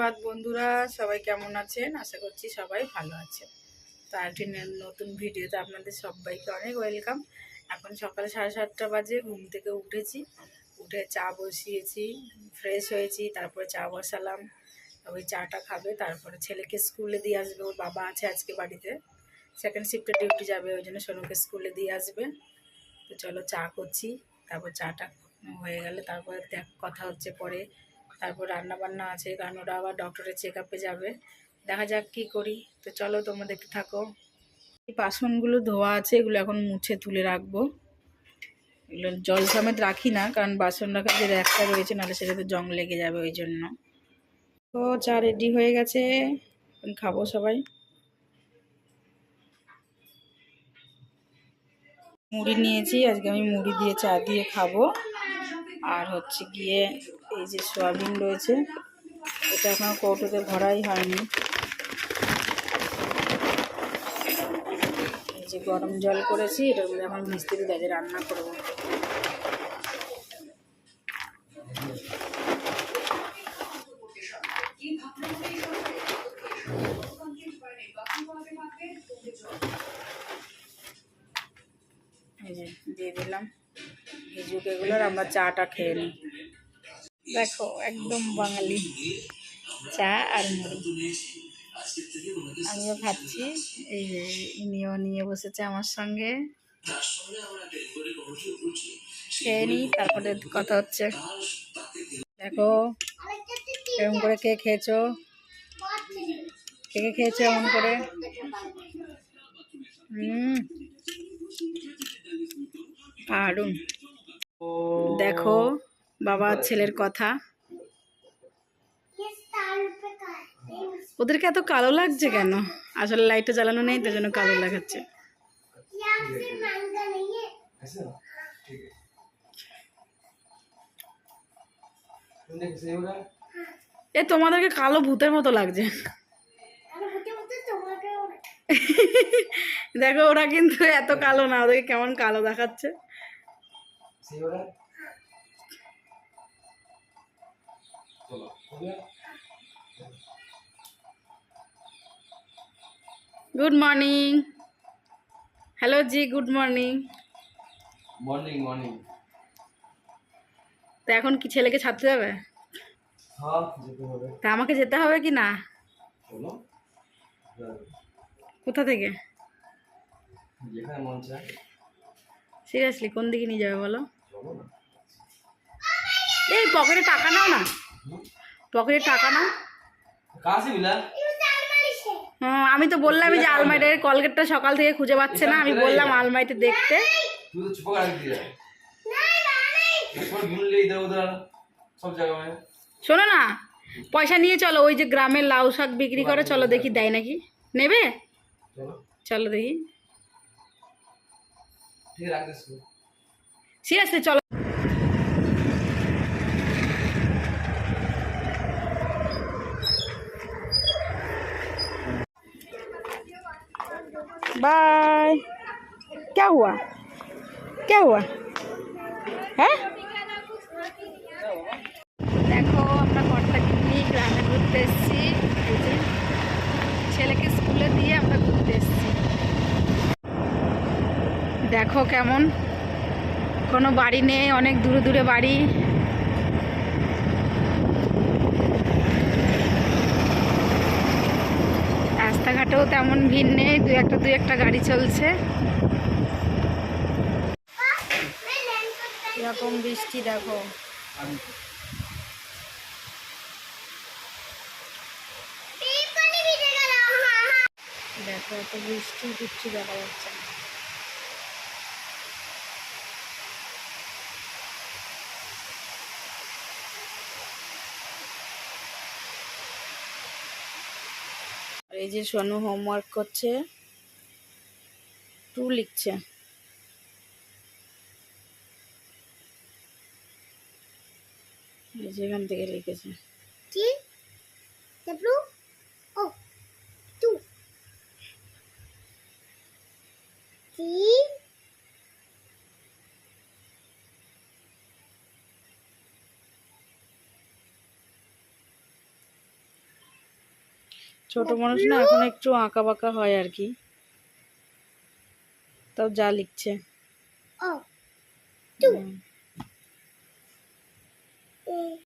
সুপ্রভাত বন্ধুরা, সবাই কেমন আছেন? আশা করছি সবাই ভালো আছে তো ন- নতুন ভিডিওতে আপনাদের সবাইকে অনেক ওয়েলকাম। এখন সকালে সাড়ে সাতটা বাজে, ঘুম থেকে উঠেছি। উঠে চা বসিয়েছি, ফ্রেশ হয়েছি, তারপরে চা বসালাম। ওই চাটা খাবে, তারপরে ছেলেকে স্কুলে দিয়ে আসবে, ওর বাবা আছে আজকে বাড়িতে। সেকেন্ড শিফটে ডিউটি যাবে, ওই জন্য সোনুকে স্কুলে দিয়ে আসবে। তো চলো চা করছি, তারপর চাটা হয়ে গেলে তারপরে দেখ কথা হচ্ছে পরে। তারপর রান্না বান্না আছে, কারণ ওরা আবার ডক্টরের চেক আপে যাবে। দেখা যাক কি করি। তো চলো তোমরা দেখতে থাকো। এই বাসনগুলো ধোয়া আছে, এগুলো এখন মুছে তুলে রাখব। এগুলো জল সমেত রাখি না, কারণ বাসন রাখার যে র্যাকটা রয়েছে, নাহলে সেটাতে জং লেগে যাবে ওই জন্য। তো চা রেডি হয়ে গেছে। খাব সবাই। মুড়ি নিয়েছি, আজকে আমি মুড়ি দিয়ে চা দিয়ে খাব। আর হচ্ছে গিয়ে এই যে সোয়াবিন রয়েছে, এটা এখনও কৌটোতে ভরাই হয়নি। এই যে গরম জল করেছি, এটার মধ্যে এখন মিস্ত্রি দিয়ে রান্না করব। এই দিয়ে দিলাম। ভিজুক এগুলো আর আমরা চাটা খেয়ে নিই। দেখো, একদম বাঙালি। চা আর মুড়ি। আমিও খাচ্ছি। এই যে ইনিও নিয়ে বসেছে আমার সঙ্গে। খেয়ে নিই, তারপরে কথা হচ্ছে। দেখো এরকম করে কে খেয়েছো? কে কে খেয়েছো এমন করে? হুম। দেখো বাবা ছেলের কথা। ওদেরকে এত কালো লাগছে কেন? আসলে লাইটটা জ্বালানো নেই তার জন্য কালো লাগাচ্ছে এ তোমাদেরকে কালো ভূতের মতো লাগছে। দেখো ওরা কিন্তু এত কালো না ওদেরকে কেমন কালো দেখাচ্ছে। গুড মর্নিং হ্যালো জি গুড মর্নিং মর্নিং মর্নিং তা এখন কি ছেলেকে ছাড়তে যাবে? হ্যাঁ তা আমাকে যেতে হবে কি না? কোথা থেকে? সিরিয়াসলি কোন দিকে নিয়ে যাবে বলো? এই পকেটে টাকা নাও না। পকেটে টাকা কাছে মিলা? আমি তো বললাম যে আলমারির কলগেটটা সকাল থেকে খুঁজে পাচ্ছে না। আমি বললাম আলমারিতে দেখতে। শোনো না পয়সা নিয়ে চলো ওই যে গ্রামের লাউ শাক বিক্রি করে চলো দেখি দেয় নাকি? নেবে? চলো। দেখি। ঠিক আছে সিরিয়াসলি চলো बाय क्या हुआ क्या हुआ হ্যাঁ দেখো আমরা কর্তাকে নিয়ে গ্রামে ঘুরতে এসেছি এই যে ছেলেকে স্কুলে দিয়ে আমরা ঘুরতে এসেছি দেখো কেমন কোনো বাড়ি নেই অনেক দূরে দূরে বাড়ি রাস্তাঘাটেও তেমন ভিড় নেই দু একটা দু একটা গাড়ি চলছে। এরকম বৃষ্টি, দেখো। দেখো, এত বৃষ্টি, কিচ্ছু দেখা যাচ্ছে এই যে সোনু হোমওয়ার্ক করছে টু লিখছে। যেখান থেকে লিখেছে। কি ছোট মানুষ না এখন একটু আঁকা বাঁকা হয় আর কি। তাও যা লিখছে।